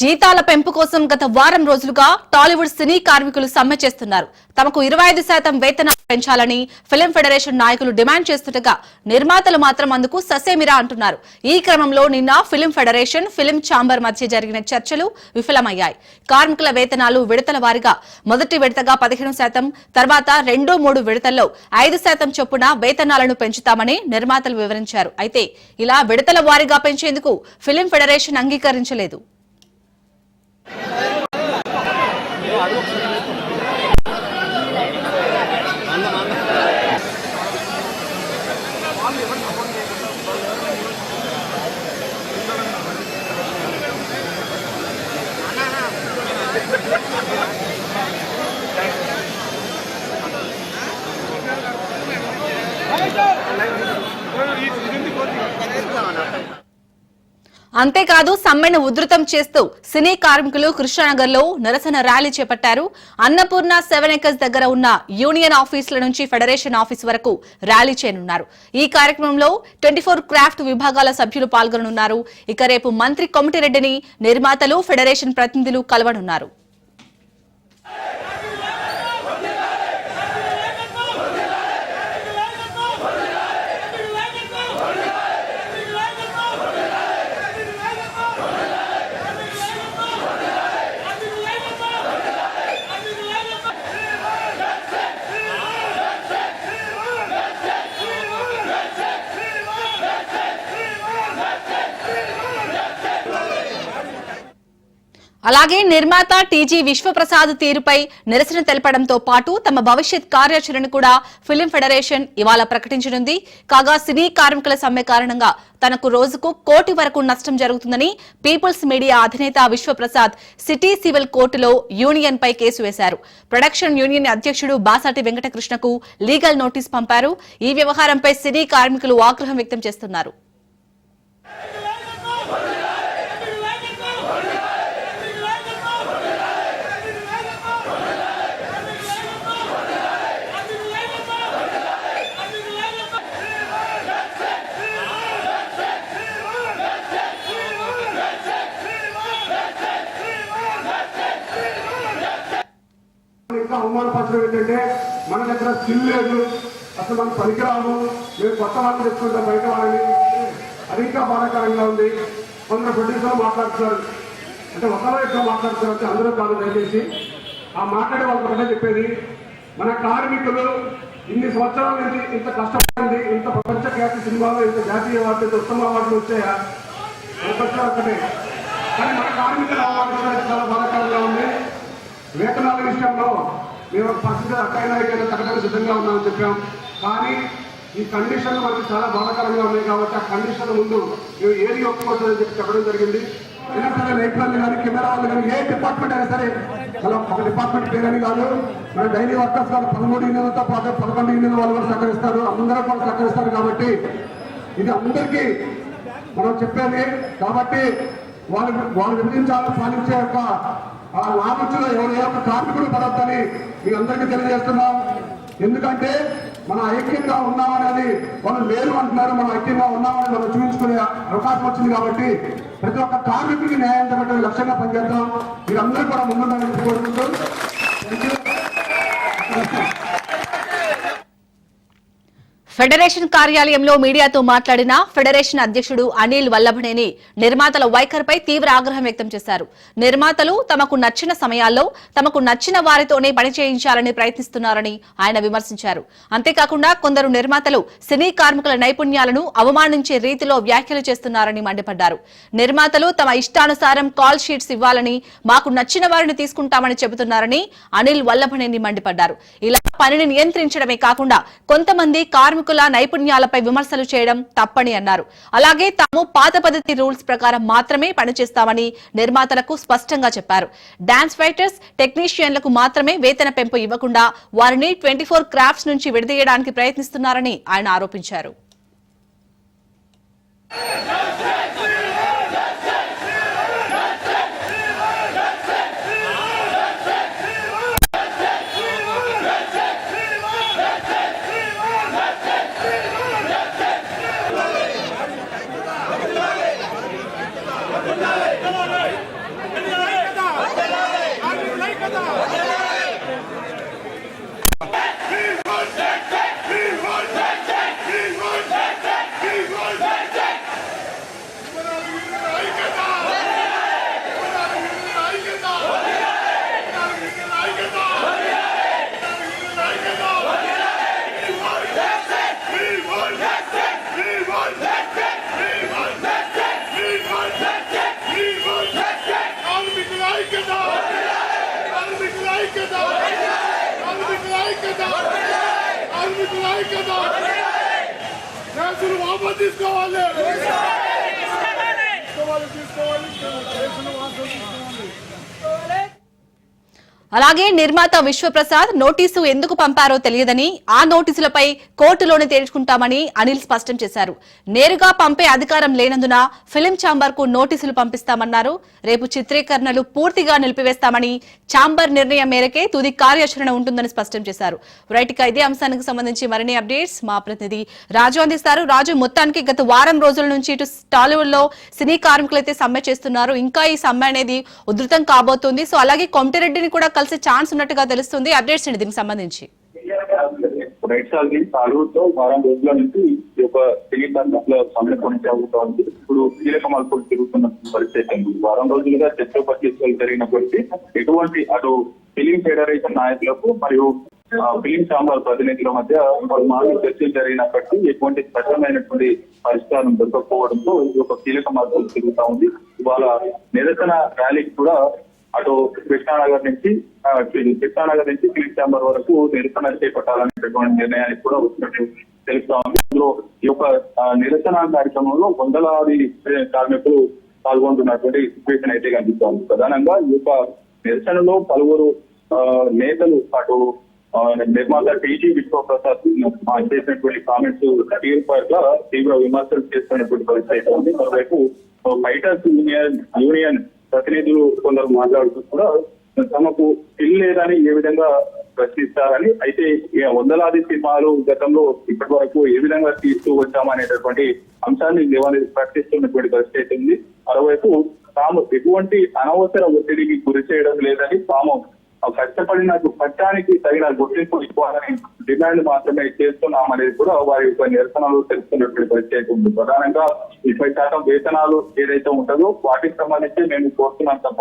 జీతాల పెంపు కోసం గత వారం రోజులుగా టాలీవుడ్ సినీ కార్మికులు సమ్మె చేస్తున్నారు. తమకు ఇరవై ఐదు శాతం వేతనాలు పెంచాలని ఫిలిం ఫెడరేషన్ నాయకులు డిమాండ్ చేస్తుండగా నిర్మాతలు మాత్రం అందుకు ససేమిరా అంటున్నారు. ఈ క్రమంలో నిన్న ఫిలిం ఫెడరేషన్ ఫిలిం ఛాంబర్ మధ్య జరిగిన చర్చలు విఫలమయ్యాయి. కార్మికుల వేతనాలు విడతల వారీగా మొదటి విడతగా పదిహేను శాతం తర్వాత రెండు మూడు విడతల్లో ఐదు శాతం చొప్పున వేతనాలను పెంచుతామని నిర్మాతలు వివరించారు. అయితే ఇలా విడతల వారీగా పెంచేందుకు ఫిలిం ఫెడరేషన్ అంగీకరించలేదు. Hello. అంతేకాదు సమ్మెను ఉధృతం చేస్తూ సినీ కార్మికులు కృష్ణానగర్లో నిరసన ర్యాలీ చేపట్టారు. అన్నపూర్ణ సెవెన్ ఎకర్స్ దగ్గర ఉన్న యూనియన్ ఆఫీసుల నుంచి ఫెడరేషన్ ఆఫీస్ వరకు ర్యాలీ చేయనున్నారు. ఈ కార్యక్రమంలో ట్వంటీ ఫోర్ క్రాఫ్ట్ విభాగాల సభ్యులు పాల్గొననున్నారు. ఇక రేపు మంత్రి కొమటిరెడ్డిని నిర్మాతలు ఫెడరేషన్ ప్రతినిధులు కలవనున్నారు. అలాగే నిర్మాత టీజీ విశ్వప్రసాద్ తీరుపై నిరసన తెలపడంతో పాటు తమ భవిష్యత్ కార్యాచరణ కూడా ఫిలిం ఫెడరేషన్ ఇవాళ ప్రకటించనుంది. కాగా సినీ కార్మికుల సమ్మె కారణంగా తనకు రోజుకు కోటి వరకు నష్టం జరుగుతుందని పీపుల్స్ మీడియా అధినేత విశ్వప్రసాద్ సిటీ సివిల్ కోర్టులో యూనియన్ పై కేసు వేశారు. ప్రొడక్షన్ యూనియన్ అధ్యక్షుడు బాసాటి వెంకటకృష్ణకు లీగల్ నోటీస్ పంపారు. ఈ వ్యవహారంపై సినీ కార్మికులు ఆగ్రహం వ్యక్తం చేస్తున్నారు. అవమానపరచడం ఏంటంటే మన దగ్గర స్కిల్ లేదు అసలు మనం పనికిరాము మేము కొత్త వాళ్ళు తెచ్చుకుంటాం బయట వాళ్ళని. అది ఇంకా బాధాకరంగా ఉంది. కొందరు ప్రొడ్యూసర్లు మాట్లాడుతున్నారు. అంటే ఒకరో ఇద్దరు మాట్లాడుతున్నారు అంటే అందరూ కాదు దయచేసి. ఆ మాట్లాడే వాళ్ళకి ఒకటే చెప్పేది మన కార్మికులు ఇన్ని సంవత్సరాల నుంచి ఇంత కష్టపడింది ఇంత ప్రపంచ ఖ్యాతి సినిమాలో ఇంత జాతీయ అవార్డు ఉత్తమ అవార్డులు వచ్చాయా? ప్రపంచం ఒక్కటే కానీ మన కార్మికుల అవార్డు చాలా బాధాకరంగా ఉంది. వేతనాల విషయంలో మేము పరిస్థితి అక్కడైనా ఇక్కడ తగ్గడానికి సిద్ధంగా ఉన్నామని చెప్పాం. కానీ ఈ కండిషన్లు మనకి చాలా బాధాకరంగా ఉన్నాయి కాబట్టి ఆ కండిషన్ ముందు మేము ఏది ఒప్పుకోవద్దని చెప్పి చెప్పడం జరిగింది. ఎందుకంటే లైట్లను కానీ కెమెరా వాళ్ళు కానీ ఏ డిపార్ట్మెంట్ అయినా సరే అలా ఒక డిపార్ట్మెంట్ పేరని కాదు మన డైలీ వర్కర్స్ కాదు పదమూడు యూనియన్లతో పాటు పదకొండు యూనియన్ వాళ్ళు కూడా సహకరిస్తారు అందరూ కూడా సహకరిస్తారు కాబట్టి ఇది అందరికీ మనం చెప్పేది కాబట్టి వాళ్ళు వాళ్ళు విభజించాలని పాలించే యొక్క ఆ లాభించిన ఎవరి యొక్క కార్మికుడు పడద్దని మీ అందరికీ తెలియజేస్తున్నాం. ఎందుకంటే మన ఐక్యంగా ఉన్నామనేది వాళ్ళు లేరు అంటున్నారు మనం ఐక్యంగా ఉన్నామని మనం చూపించుకునే అవకాశం వచ్చింది కాబట్టి ప్రతి ఒక్క కార్మికుడికి న్యాయం జరగడం లక్ష్యంగా పనిచేద్దాం. మీరందరూ కూడా ముందుండాలని కోరుకుంటూ. Thank you. ఫెడరేషన్ కార్యాలయంలో మీడియాతో మాట్లాడిన ఫెడరేషన్ అధ్యక్షుడు అనిల్ వల్లభనేని నిర్మాతల వైఖరిపై తీవ్ర ఆగ్రహం వ్యక్తం చేశారు. నిర్మాతలు తమకు నచ్చిన సమయాల్లో తమకు నచ్చిన వారితోనే పని చేయించాలని ప్రయత్నిస్తున్నారని ఆయన విమర్శించారు. అంతేకాకుండా కొందరు నిర్మాతలు సినీ కార్మికుల నైపుణ్యాలను అవమానించే రీతిలో వ్యాఖ్యలు చేస్తున్నారని మండిపడ్డారు. నిర్మాతలు తమ ఇష్టానుసారం కాల్ షీట్స్ ఇవ్వాలని మాకు నచ్చిన వారిని తీసుకుంటామని చెబుతున్నారని అనిల్ వల్లభనేని మండిపడ్డారు. ఇలా పనిని నియంత్రించడమే కాకుండా కొంతమంది కార్మికుల నైపుణ్యాలపై విమర్శలు చేయడం తప్పని అన్నారు. అలాగే తాము పాత పద్ధతి రూల్స్ ప్రకారం మాత్రమే పనిచేస్తామని నిర్మాతలకు స్పష్టంగా చెప్పారు. డాన్స్ ఫైటర్స్ టెక్నీషియన్లకు మాత్రమే వేతన పెంపు ఇవ్వకుండా వారిని ట్వంటీ ఫోర్ క్రాఫ్ట్స్ నుంచి విడదీయడానికి ప్రయత్నిస్తున్నారని ఆయన ఆరోపించారు. కేసులు వాపసు తీసుకోవాలి. తీసుకోవాలి తీసుకోవాలి. కేసులు వాపసు తీసుకోవాలి. అలాగే నిర్మాత విశ్వప్రసాద్ నోటీసు ఎందుకు పంపారో తెలియదని ఆ నోటీసులపై కోర్టులోనే తేల్చుకుంటామని అనిల్ స్పష్టం చేశారు. నేరుగా పంపే అధికారం లేనందున ఫిలిం ఛాంబర్కు నోటీసులు పంపిస్తామన్నారు. రేపు చిత్రీకరణలు పూర్తిగా నిలిపివేస్తామని ఛాంబర్ నిర్ణయం మేరకే తుది కార్యాచరణ ఉంటుందని స్పష్టం చేశారు. రైట్ ఇక ఇదే అంశానికి సంబంధించి మరిన్ని అప్డేట్స్ మా ప్రతినిధి రాజు అందిస్తారు. రాజు మొత్తానికి గత వారం రోజుల నుంచి ఇటు టాలీవుడ్లో సినీ కార్మికులైతే సమ్మె చేస్తున్నారు. ఇంకా ఈ సమ్మె అనేది ఉధృతం కాబోతుంది. సో అలాగే కొమటిరెడ్డిని కూడా కలిసే ఛాన్స్ ఉన్నట్టుగా తెలుస్తుంది. అప్డేట్స్ అండి దీనికి సంబంధించి. రైట్ సార్ తాలూరుతో వారం రోజుల నుంచి ఈ యొక్క సినీ కార్మికుల కొనసాగుతోంది. ఇప్పుడు కీలక మార్పులు తిరుగుతున్న పరిస్థితి వారం రోజులుగా చర్చోపచర్చలు జరిగినప్పటికీ ఎటువంటి అటు ఫిలిం ఫెడరేషన్ నాయకులకు మరియు ఫిలిం సాంబార్ ప్రతినిధుల మధ్య పలుమార్లు చర్చలు జరిగినప్పటికీ ఎటువంటి స్పష్టమైనటువంటి పరిష్కారం దొరకకపోవడంతో ఈ యొక్క కీలక మార్పులు తిరుగుతా ఉంది. ఇవాళ నిరసన ర్యాలీకి కూడా అటు కృష్ణానగర్ నుంచి కృష్ణానగర్ నుంచి క్లీన్ ఛాంబర్ వరకు నిరసన చేపట్టాలనేటటువంటి నిర్ణయానికి కూడా వచ్చినట్టు తెలుస్తా ఉంది. అందులో ఈ యొక్క నిరసన కార్యక్రమంలో వందలాది కార్మికులు పాల్గొంటున్నటువంటి సిచ్యువేషన్ అయితే కనిపిస్తోంది ప్రధానంగా ఈ యొక్క నిరసనలో పలువురు ఆ, నేతలు అటు నిర్మాత టీజీ విశ్వప్రసాద్ చేసినటువంటి కామెంట్స్ తీరు పట్ల తీవ్ర విమర్శలు చేస్తున్నటువంటి పరిస్థితి అయితే ఉంది. మరోవైపు ఫైటర్స్ యూనియన్ యూనియన్ ప్రతినిధులు కొందరు మాట్లాడుతూ కూడా తమకు స్కిల్ లేదని ఏ విధంగా ప్రశ్నిస్తారని అయితే వందలాది సినిమాలు గతంలో ఇప్పటి వరకు ఏ విధంగా తీస్తూ వచ్చామనేటటువంటి అంశాన్ని లేవని ప్రకటిస్తున్నటువంటి పరిస్థితి అయితే ఉంది. మరోవైపు తాము ఎటువంటి అనవసర ఒత్తిడికి గురి చేయడం లేదని తాము కష్టపడి నాకు చట్టానికి తగిన గుర్తింపు ఇవ్వాలని డిమాండ్ మాత్రమే చేస్తున్నాం అనేది కూడా వారి యొక్క నిరసనలు తెలుస్తున్నటువంటి పరిస్థితి ఉంది ప్రధానంగా ఇరవై శాతం వేతనాలు ఏదైతే ఉంటుందో వాటికి సంబంధించి మేము కోరుతున్నాం తప్ప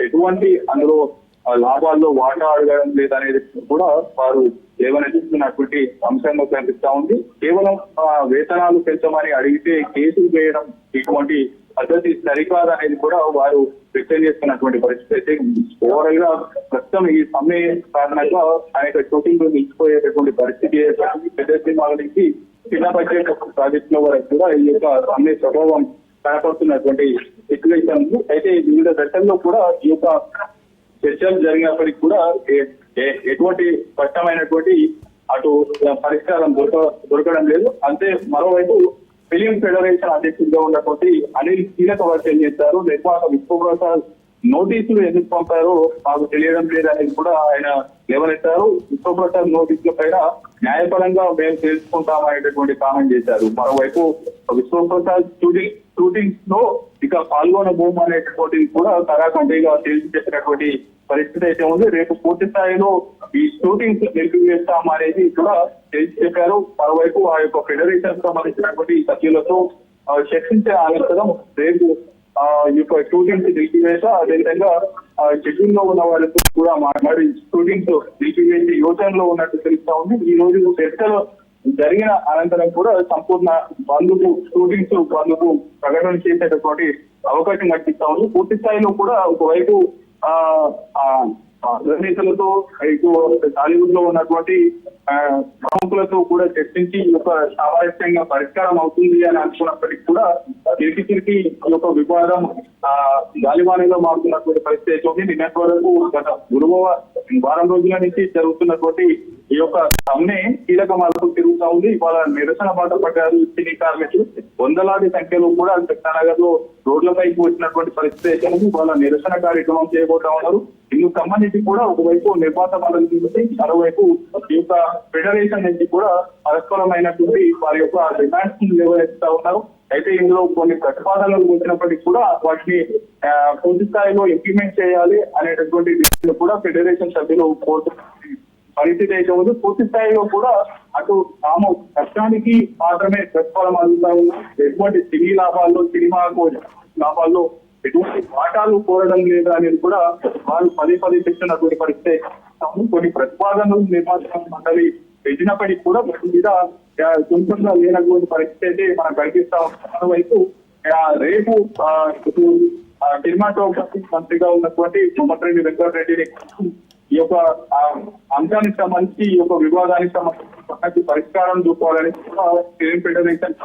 ఎటువంటి అందులో లాభాల్లో వాటా అడగడం లేదనేది కూడా వారు లేవనెత్తుతున్నటువంటి అంశంగా కనిపిస్తా ఉంది. కేవలం వేతనాలు పెంచమని అడిగితే కేసులు వేయడం ఇటువంటి పద్ధతి సరికాదనేది కూడా వారు రిటర్న్ చేస్తున్నటువంటి పరిస్థితి అయితే ఓవరాల్గా ప్రస్తుతం ఈ సమ్మె కారణంగా ఆయన షూటింగ్ నిలిచిపోయేటటువంటి పరిస్థితి పెద్ద సినిమాల నుంచి చిన్న బడ్జెట్ ప్రాజెక్టుల వరకు కూడా ఈ యొక్క సమ్మె స్వభావం కనపడుతున్నటువంటి సిచ్యువేషన్ అయితే వివిధ దశల్లో కూడా ఈ యొక్క చర్చలు జరిగినప్పటికీ కూడా ఏ- ఎటువంటి స్పష్టమైనటువంటి అటు పరిష్కారం దొరక దొరకడం లేదు. అంతే మరోవైపు ఫిలిం ఫెడరేషన్ అధ్యక్షుడిగా ఉన్నటువంటి అనిల్ కీలక వ్యాఖ్యలు చేశారు. నిర్వాహక విశ్వప్రసాద్ నోటీసులు ఎందుకు పంపారో మాకు తెలియడం లేదనేది కూడా ఆయన లేవనెత్తారు విశ్వప్రసాద్ నోటీసుల పైన న్యాయపరంగా మేము తెలుసుకుంటాం అనేటటువంటి కామెంట్ చేశారు. మరోవైపు విశ్వప్రసాద్ షూటింగ్ షూటింగ్స్లో ఇక పాల్గొన కూడా తరాఖండిగా తేల్చి చెప్పినటువంటి పరిస్థితి అయితే ఉంది. రేపు పూర్తి స్థాయిలో ఈ షూటింగ్స్ నిలిపివేస్తాం అనేది కూడా తెలిసి చెప్పారు. మరోవైపు ఆ యొక్క ఫెడరేషన్ సంబంధించినటువంటి సభ్యులతో చర్చించే ఆలోచన రేపు ఆ, ఈ యొక్క షూటింగ్స్ నిలిపివేత అదేవిధంగా షెడ్యూల్లో ఉన్న వాళ్ళతో కూడా మాట్లాడి షూటింగ్స్ నిలిపివేసి యోచనలో ఉన్నట్టు తెలుస్తా ఉంది. ఈ రోజు చర్చలు జరిగిన అనంతరం కూడా సంపూర్ణ బంధుకు షూటింగ్స్ బంధుకు ప్రకటన చేసేటటువంటి అవకాశం కల్పిస్తా ఉంది. పూర్తి స్థాయిలో కూడా ఒకవైపు ఆ ఆ, ఆ, రచయితలతో టాలీవుడ్లో ఉన్నటువంటి ఆ, ప్రముఖులతో కూడా చర్చించి ఈ యొక్క సామరస్యంగా పరిష్కారం అవుతుంది అని అనుకున్నప్పటికీ కూడా తిరిగి తిరిగి ఈ యొక్క వివాదం ఆ గాలివాణిలో మారుతున్నటువంటి పరిస్థితి అయితే నిన్నటి వరకు గత గురువారం వారం రోజుల నుంచి జరుగుతున్నటువంటి ఈ యొక్క సమ్మె కీలక మార్పు తిరుగుతా ఉంది. ఇవాళ నిరసన బాట పడ్డారు సినీ కార్మికులు. వందలాది సంఖ్యలో కూడా కృష్ణానగర్లో రోడ్లపైకి వచ్చినటువంటి పరిస్థితి అయితే ఇవాళ నిరసన కార్యక్రమం చేయబోతా ఉన్నారు. ఇందుకు సంబంధించి కూడా ఒకవైపు నిర్మాత బలం చూసి మరోవైపు ఈ యొక్క ఫెడరేషన్ నుంచి కూడా పరస్పరమైనటువంటి వారి యొక్క డిమాండ్స్ నిర్వహిస్తా ఉన్నారు. అయితే ఇందులో కొన్ని ప్రతిపాదనలు వచ్చినప్పటికీ కూడా వాటిని పూర్తి స్థాయిలో ఇంప్లిమెంట్ చేయాలి అనేటటువంటి విషయాన్ని కూడా ఫెడరేషన్ సభ్యులు కోరుతున్నారు. పరిస్థితి అయితే ఉంది పూర్తి స్థాయిలో కూడా అటు తాము కష్టానికి మాత్రమే ప్రతిఫలం అందుతా ఉన్నాం. ఎటువంటి సినీ లాభాల్లో సినిమాకు లాభాల్లో ఎటువంటి వాటాలు కోరడం లేదు అనేది కూడా వాళ్ళు పదే పదే చెప్తున్నటువంటి పరిస్థితి కొన్ని ప్రతిపాదనలు నిర్మాణ మండలి పెట్టినప్పటికీ కూడా వాటి మీద సొంతంగా లేనటువంటి పరిస్థితి అయితే మనం కనిపిస్తా ఉన్నాం మరోవైపు రేపు ఆ, మంత్రిగా ఉన్నటువంటి కోమటిరెడ్డి వెంకటరెడ్డిని ఈ యొక్క అంశానికి సంబంధించి ఈ యొక్క వివాదానికి సంబంధించి పరిష్కారం చూపాలని కూడా ఫిలిం ఫెడరేషన్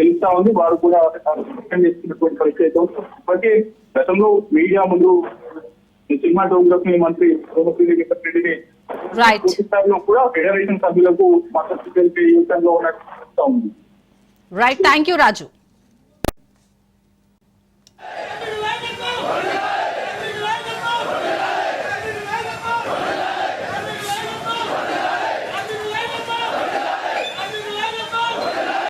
తెలుస్తా ఉంది. వారు కూడా చేస్తున్నటువంటి పరిస్థితి అయితే గతంలో మీడియా ముందు సినిమాటోగ్రఫీ మంత్రి రెడ్డిని రైట్ పూర్తి స్థాయిలో కూడా ఫెడరేషన్ సభ్యులకు మద్దతు తెలిపే యుద్ధంలో ఉన్నట్టు ఉంది. Right thank you Raju